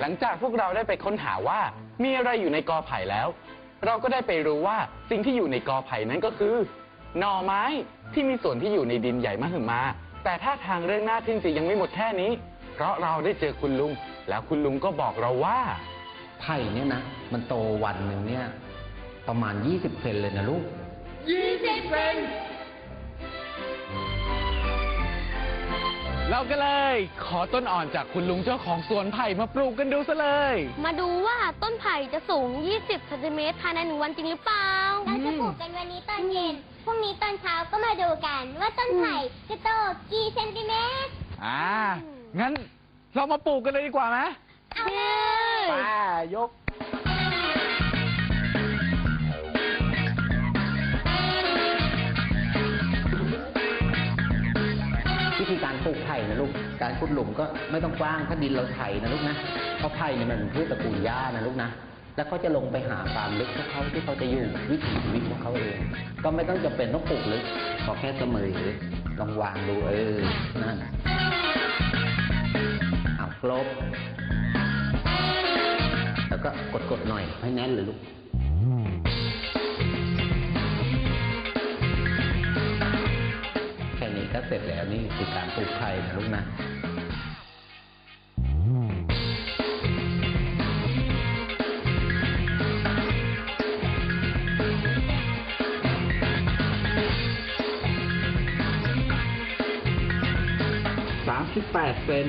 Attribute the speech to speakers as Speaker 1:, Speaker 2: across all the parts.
Speaker 1: หลังจากพวกเราได้ไปค้นหาว่า มีอะไรอยู่ในกอไผ่แล้ว เราก็ได้ไปรู้ว่าสิ่งที่อยู่ในกอไผ่นั้นก็คือ หน่อไม้ที่มีส่วนที่อยู่ในดินใหญ่มหึมา แต่ถ้าทางเรื่องหน้าทึ่งจะยังไม่หมดแค่นี้ เพราะเราได้เจอคุณลุง แล้วคุณลุงก็บอกเราว่า
Speaker 2: ไผ่เนี่ยนะ มันโตวันหนึ่งเนี่ย ประมาณ 20เซนเลยนะลูก
Speaker 1: เราก็เลย ขอต้นอ่อนจากคุณลุงเจ้าของสวนไผ่มาปลูกกันดูซะเลย
Speaker 3: มาดูว่าต้นไผ่จะสูง 20ซนติเมตรภายในหนึ่งวันจริงหรือเปล่า
Speaker 4: เราจะปลูกกันวันนี้ตอนเย็น พรุ่งนี้ตอนเช้าก็มาดูกัน ว่าต้นไผ่จะโตกี่เซนติเมตร
Speaker 1: อ่า งั้นเรามาปลูกกันเลยดีกว่าไหม
Speaker 4: เอาเลย
Speaker 1: ป้ายก
Speaker 2: ธีการปลูกไผ่นะลูก การขุดหลุมก็ไม่ต้องกว้างถ้าดินเราไถนะลูกนะ เพราะไผ่เนี่ยมันเป็นพืชตระกูลหญ้านะลูกนะ แล้วเขาจะลงไปหาความลึกของเขาที่เขาจะอยู่วิถีชีวิตของเขาเอง ก็ไม่ต้องจำเป็นต้องปลูกลึกขอแค่เสมอลองวางดูเออ นั่นเอากลบแล้วก็กดๆหน่อยให้แน่นเลยลูก ก็เสร็จแล้วนี่คือการปลูกไผ่นะลูกนะ
Speaker 1: 38เซนน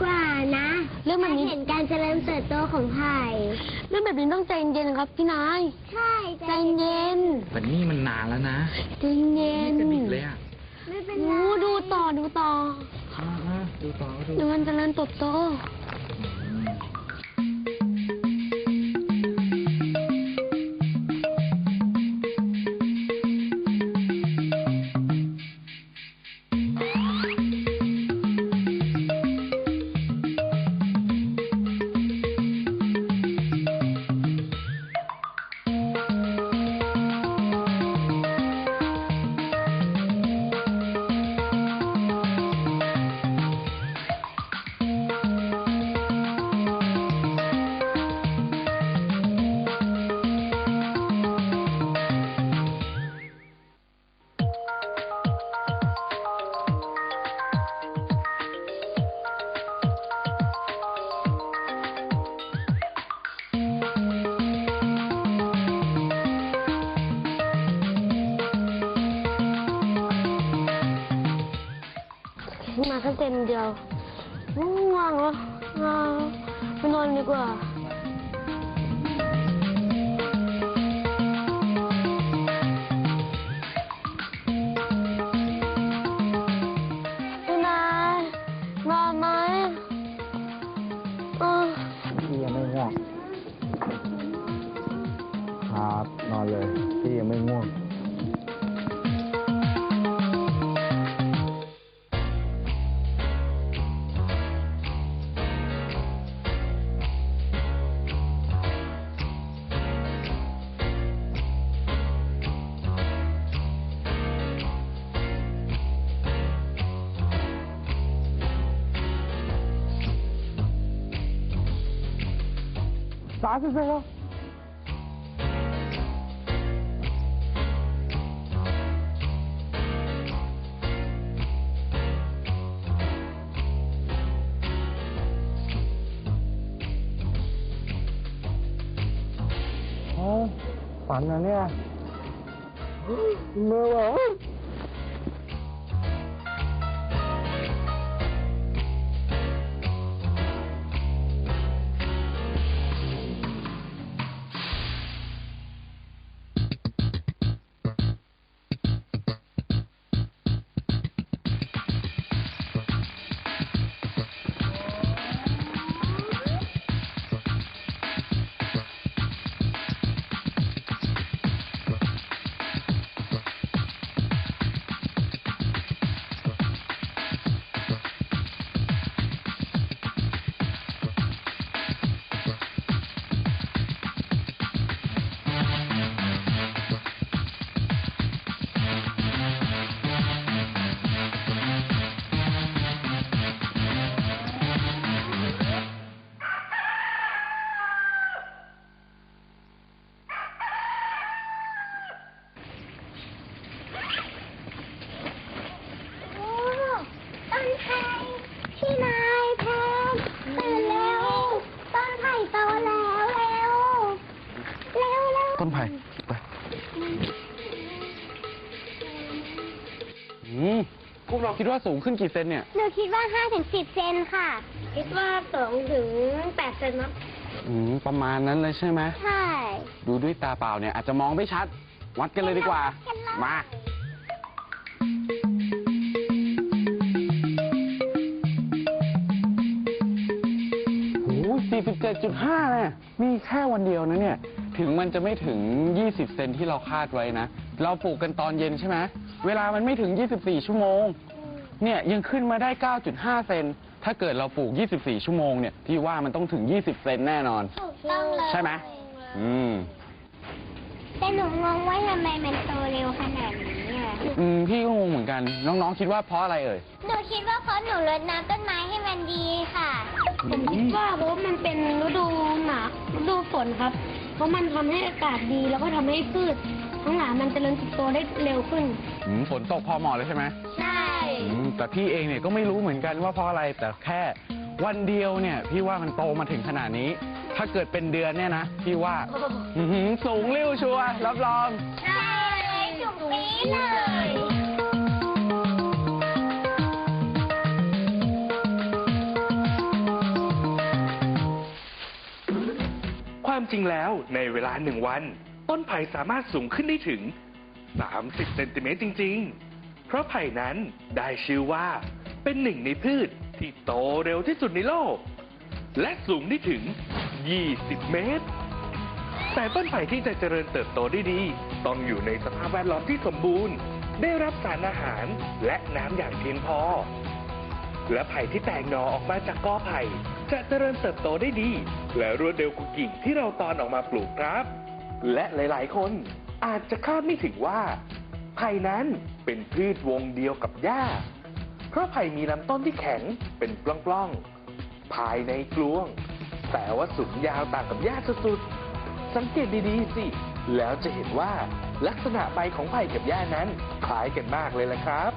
Speaker 1: ก
Speaker 4: ว่านะ
Speaker 3: เรื่องแบบนี้
Speaker 4: เห็นการเจริญเติบโตของไผ่
Speaker 3: เรื่องแบบนี้ต้องใจเย็นๆครับพี่นาย
Speaker 4: ใช่
Speaker 3: ใจเย็น
Speaker 1: แต่นี่มันนานแล้วนะ
Speaker 3: ใจเย็น
Speaker 1: จะดิกเลยอะ
Speaker 4: ไม่เป็นไร
Speaker 3: โอ้ดูต่อดูต่อ
Speaker 1: อ่าๆดูต่อดู
Speaker 3: เดี๋ยวมันเจะเริญเติบโต มาแค่เต็นเดียวง่วงแล้วไปนอนดีกว่า
Speaker 5: สามสิบเซนแล้
Speaker 4: ต้นไผ่ไป
Speaker 1: อืมพวกเราคิดว่าสูงขึ้นกี่เซนเนี่ย
Speaker 4: หนูคิดว่า5ถึง10เซนค่ะ
Speaker 3: คิดว่าสองถึงแปดเซนนะ
Speaker 1: อืมประมาณนั้นเลยใช่ไหม
Speaker 4: ใช่
Speaker 1: ดูด้วยตาเปล่าเนี่ยอาจจะมองไม่ชัด วัดกันเลยดีกว่า
Speaker 4: กันเลย
Speaker 1: มา โอ้สี่สิบเจ็ดจุดห้าเนี่ยมีแค่วันเดียวนะเนี่ย ถึงมันจะไม่ถึง 20 เซนที่เราคาดไว้นะ เราปลูกกันตอนเย็นใช่ไหมเวลามันไม่ถึง 24 ชั่วโมง เนี่ยยังขึ้นมาได้ 9.5 เซน ถ้าเกิดเราปลูก 24 ชั่วโมงเนี่ยพี่ว่ามันต้องถึง 20 เซนแน่นอน
Speaker 4: ถูกต้องเลย
Speaker 1: ใช่ไหมอืม
Speaker 4: แต่หนูงงว่าทำไมมันโตเร็วขนาดนี้อะ
Speaker 1: อืมพี่ก็งงเหมือนกัน น้องๆ คิดว่าเพราะอะไรเอ่ย
Speaker 4: หนูคิดว่าเพราะหนูรดน้ำต้นไม้ให้มันดีค่ะ
Speaker 3: ผมคิดว่าเพราะว่ามันเป็นฤดูหนาวฤดูฝนครับ เพราะมันทำให้อากาศดีแล้วก็ทำให้พืชทั้งหลายมันเจริญเติบโตได้เร็วขึ้น
Speaker 1: อืมฝนตกพอเหมาะเลยใช่ไหม
Speaker 3: ใช่
Speaker 1: อืมแต่พี่เองเนี่ยก็ไม่รู้เหมือนกันว่าเพราะอะไรแต่แค่วันเดียวเนี่ย พี่ว่ามันโตมาถึงขนาดนี้ ถ้าเกิดเป็นเดือนเนี่ยนะ พี่ว่าอื้อหือสูงเร็วชัวร์รับรอง
Speaker 4: ใช่เลยจุกปี๊ดเลย
Speaker 6: จริงแล้วในเวลาหนึ่งวัน ต้นไผ่สามารถสูงขึ้นได้ถึง 30 เซนติเมตรจริง ๆ เพราะไผ่นั้นได้ชื่อว่าเป็นหนึ่งในพืชที่โตเร็วที่สุดในโลก และสูงได้ถึง 20 เมตร แต่ต้นไผ่ที่จะเจริญเติบโตได้ดี ต้องอยู่ในสภาพแวดล้อมที่สมบูรณ์ ได้รับสารอาหารและน้ำอย่างเพียงพอ และไผ่ที่แตกหนอออกมาจากกอไผ่จะเจริญเติบโตได้ดี และรวดเร็วกว่ากิ่งที่เราตอนออกมาปลูกครับ และหลาย ๆ คนอาจจะคาดไม่ถึงว่า ไผ่นั้นเป็นพืชวงเดียวกับหญ้า เพราะไผ่มีลำต้นที่แข็งเป็นปล้องๆภายในกลวง แต่ว่าสูงยาวต่างกับหญ้าสุดๆ สังเกตดี ๆ สิ แล้วจะเห็นว่าลักษณะใบของไผ่กับหญ้านั้นคล้ายกันมากเลยละครับ